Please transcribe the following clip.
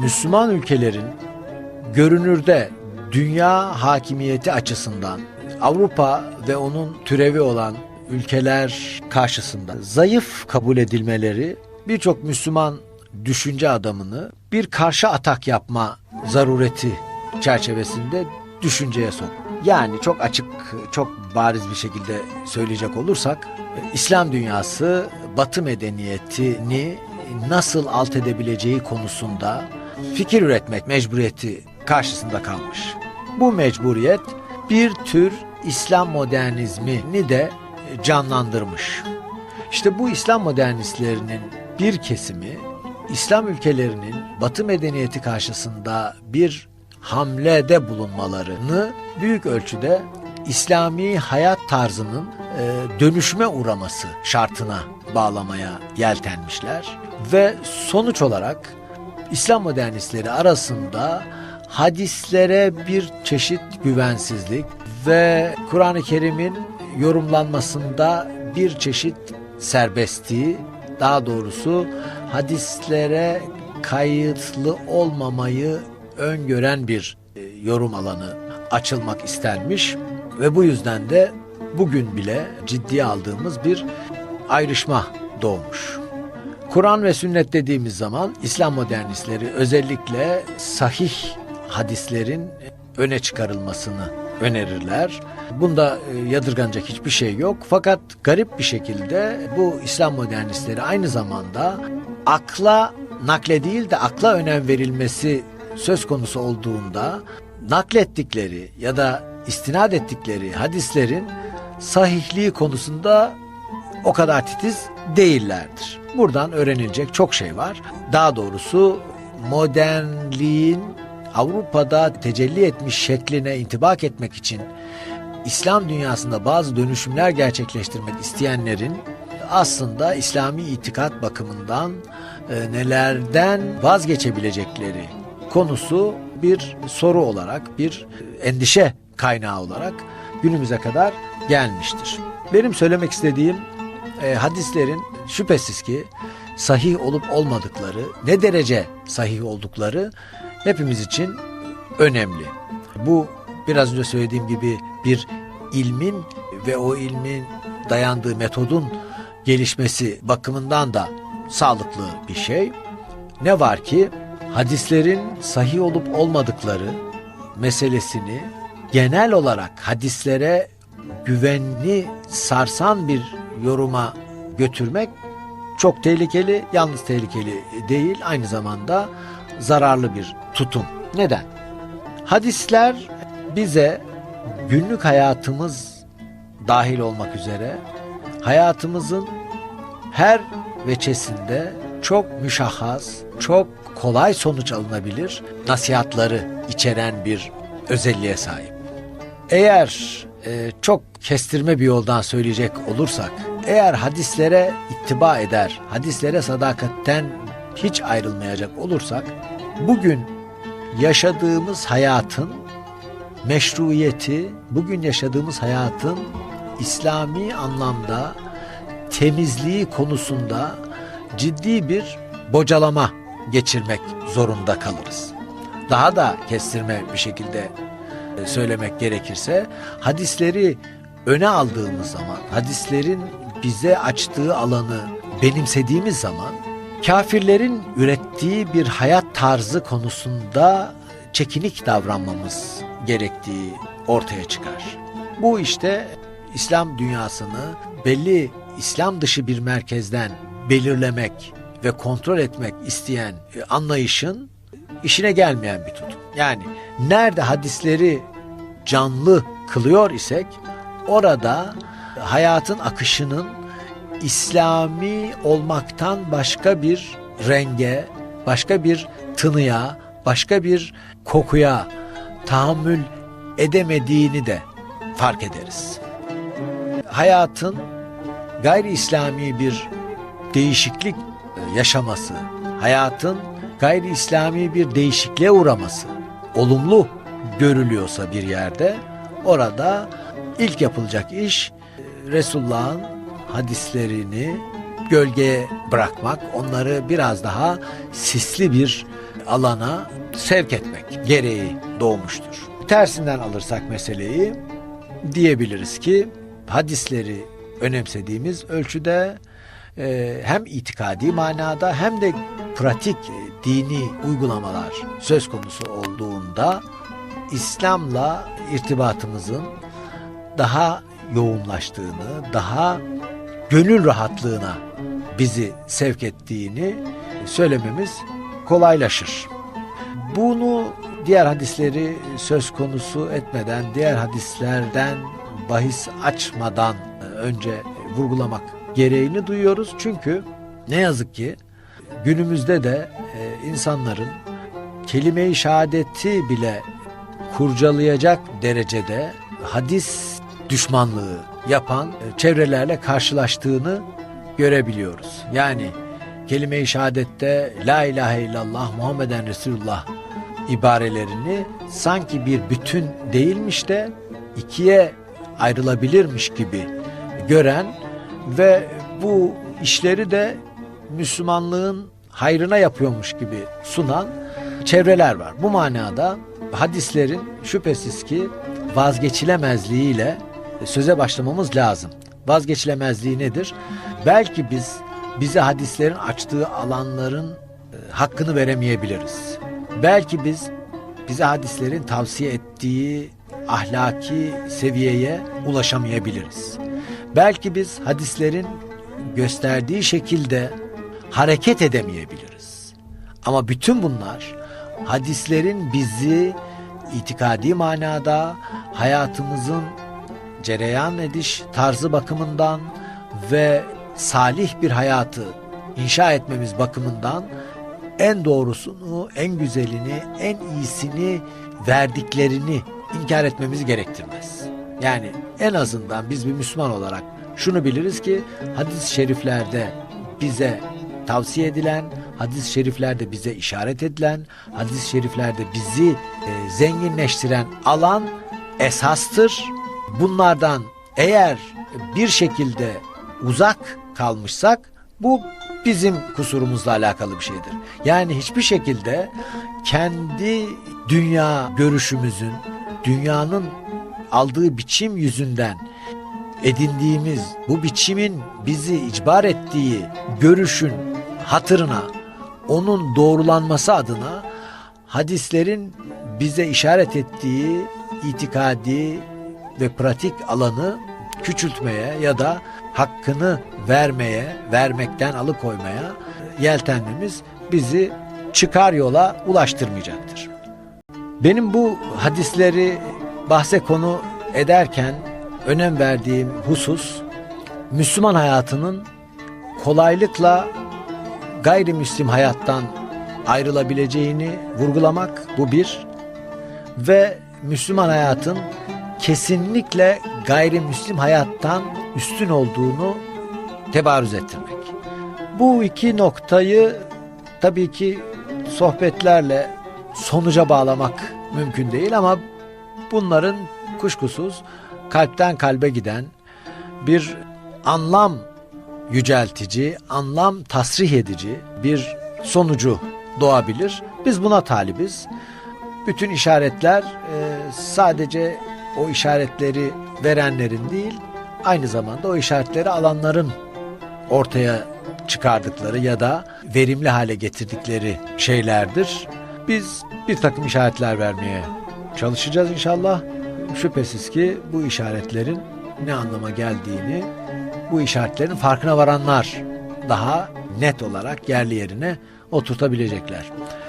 Müslüman ülkelerin görünürde dünya hakimiyeti açısından Avrupa ve onun türevi olan ülkeler karşısında zayıf kabul edilmeleri birçok Müslüman düşünce adamını bir karşı atak yapma zarureti çerçevesinde düşünceye sok. Yani çok açık, çok bariz bir şekilde söyleyecek olursak İslam dünyası Batı medeniyetini nasıl alt edebileceği konusunda fikir üretmek mecburiyeti karşısında kalmış. Bu mecburiyet bir tür İslam modernizmini de canlandırmış. İşte bu İslam modernistlerinin bir kesimi İslam ülkelerinin Batı medeniyeti karşısında bir hamlede bulunmalarını büyük ölçüde İslami hayat tarzının e, dönüşme uğraması şartına bağlamaya yeltenmişler ve sonuç olarak İslam modernistleri arasında hadislere bir çeşit güvensizlik ve Kur'an-ı Kerim'in yorumlanmasında bir çeşit serbestliği, daha doğrusu hadislere kayıtlı olmamayı öngören bir e, yorum alanı açılmak istenmiş ve bu yüzden de bugün bile ciddiye aldığımız bir ayrışma doğmuş. Kur'an ve sünnet dediğimiz zaman İslam modernistleri özellikle sahih hadislerin öne çıkarılmasını önerirler. Bunda e, yadırganacak hiçbir şey yok. Fakat garip bir şekilde bu İslam modernistleri aynı zamanda akla nakle değil de akla önem verilmesi söz konusu olduğunda naklettikleri ya da istinad ettikleri hadislerin sahihliği konusunda o kadar titiz değillerdir. Buradan öğrenilecek çok şey var. Daha doğrusu modernliğin Avrupa'da tecelli etmiş şekline intibak etmek için İslam dünyasında bazı dönüşümler gerçekleştirmek isteyenlerin aslında İslami itikat bakımından e, nelerden vazgeçebilecekleri konusu bir soru olarak, bir endişe kaynağı olarak günümüze kadar gelmiştir. Benim söylemek istediğim e, hadislerin şüphesiz ki sahih olup olmadıkları, ne derece sahih oldukları hepimiz için önemli. Bu biraz önce söylediğim gibi bir ilmin ve o ilmin dayandığı metodun gelişmesi bakımından da sağlıklı bir şey. Ne var ki hadislerin sahih olup olmadıkları meselesini genel olarak hadislere güvenli sarsan bir yoruma götürmek çok tehlikeli, yalnız tehlikeli değil, aynı zamanda zararlı bir tutum. Neden? Hadisler bize günlük hayatımız dahil olmak üzere hayatımızın her veçesinde çok müşahhas, çok kolay sonuç alınabilir nasihatları içeren bir özelliğe sahip. Eğer e, çok kestirme bir yoldan söyleyecek olursak, eğer hadislere ittiba eder, hadislere sadakatten hiç ayrılmayacak olursak, bugün yaşadığımız hayatın meşruiyeti, bugün yaşadığımız hayatın İslami anlamda temizliği konusunda ciddi bir bocalama geçirmek zorunda kalırız. Daha da kestirme bir şekilde söylemek gerekirse hadisleri öne aldığımız zaman, hadislerin bize açtığı alanı benimsediğimiz zaman kafirlerin ürettiği bir hayat tarzı konusunda çekinik davranmamız gerektiği ortaya çıkar. Bu işte İslam dünyasını belli İslam dışı bir merkezden belirlemek ve kontrol etmek isteyen e, anlayışın işine gelmeyen bir tutum. Yani nerede hadisleri canlı kılıyor isek orada hayatın akışının İslami olmaktan başka bir renge, başka bir tınıya, başka bir kokuya tahammül edemediğini de fark ederiz. Hayatın gayri İslami bir değişiklik yaşaması, hayatın gayri İslami bir değişikliğe uğraması, olumlu görülüyorsa bir yerde orada ilk yapılacak iş Resulullah'ın hadislerini gölgeye bırakmak, onları biraz daha sisli bir alana sevk etmek gereği doğmuştur. Tersinden alırsak meseleyi diyebiliriz ki hadisleri önemsediğimiz ölçüde e, hem itikadi manada hem de pratik dini uygulamalar söz konusu olduğunda İslam'la irtibatımızın daha yoğunlaştığını, daha gönül rahatlığına bizi sevk ettiğini söylememiz kolaylaşır. Bunu diğer hadisleri söz konusu etmeden, diğer hadislerden bahis açmadan önce vurgulamak gereğini duyuyoruz. Çünkü ne yazık ki günümüzde de e, insanların kelime-i şehadeti bile kurcalayacak derecede hadis düşmanlığı yapan e, çevrelerle karşılaştığını görebiliyoruz. Yani kelime-i şehadette La ilahe illallah Muhammeden Resulullah ibarelerini sanki bir bütün değilmiş de ikiye ayrılabilirmiş gibi gören ve bu işleri de Müslümanlığın hayrına yapıyormuş gibi sunan çevreler var. Bu manada hadislerin şüphesiz ki vazgeçilemezliğiyle söze başlamamız lazım. Vazgeçilemezliği nedir? Belki biz bize hadislerin açtığı alanların e, hakkını veremeyebiliriz. Belki biz bize hadislerin tavsiye ettiği ahlaki seviyeye ulaşamayabiliriz. Belki biz hadislerin gösterdiği şekilde hareket edemeyebiliriz. Ama bütün bunlar hadislerin bizi itikadi manada hayatımızın cereyan ediş tarzı bakımından ve salih bir hayatı inşa etmemiz bakımından en doğrusunu, en güzelini, en iyisini verdiklerini inkar etmemizi gerektirmez. Yani en azından biz bir Müslüman olarak şunu biliriz ki hadis-i şeriflerde bize tavsiye edilen, hadis-i şeriflerde bize işaret edilen, hadis-i şeriflerde bizi e, zenginleştiren alan esastır. Bunlardan eğer bir şekilde uzak kalmışsak bu bizim kusurumuzla alakalı bir şeydir. Yani hiçbir şekilde kendi dünya görüşümüzün, dünyanın aldığı biçim yüzünden edindiğimiz bu biçimin bizi icbar ettiği görüşün hatırına onun doğrulanması adına hadislerin bize işaret ettiği itikadi ve pratik alanı küçültmeye ya da hakkını vermeye, vermekten alıkoymaya yeltenmemiz bizi çıkar yola ulaştırmayacaktır. Benim bu hadisleri bahse konu ederken önem verdiğim husus Müslüman hayatının kolaylıkla gayrimüslim hayattan ayrılabileceğini vurgulamak bu bir ve Müslüman hayatın kesinlikle gayrimüslim hayattan üstün olduğunu tebarüz ettirmek. Bu iki noktayı tabii ki sohbetlerle sonuca bağlamak mümkün değil ama bunların kuşkusuz kalpten kalbe giden bir anlam yüceltici, anlam tasrih edici bir sonucu doğabilir. Biz buna talibiz. Bütün işaretler e, sadece o işaretleri verenlerin değil, aynı zamanda o işaretleri alanların ortaya çıkardıkları ya da verimli hale getirdikleri şeylerdir. Biz bir takım işaretler vermeye çalışacağız inşallah. Şüphesiz ki bu işaretlerin ne anlama geldiğini, bu işaretlerin farkına varanlar daha net olarak yerli yerine oturtabilecekler.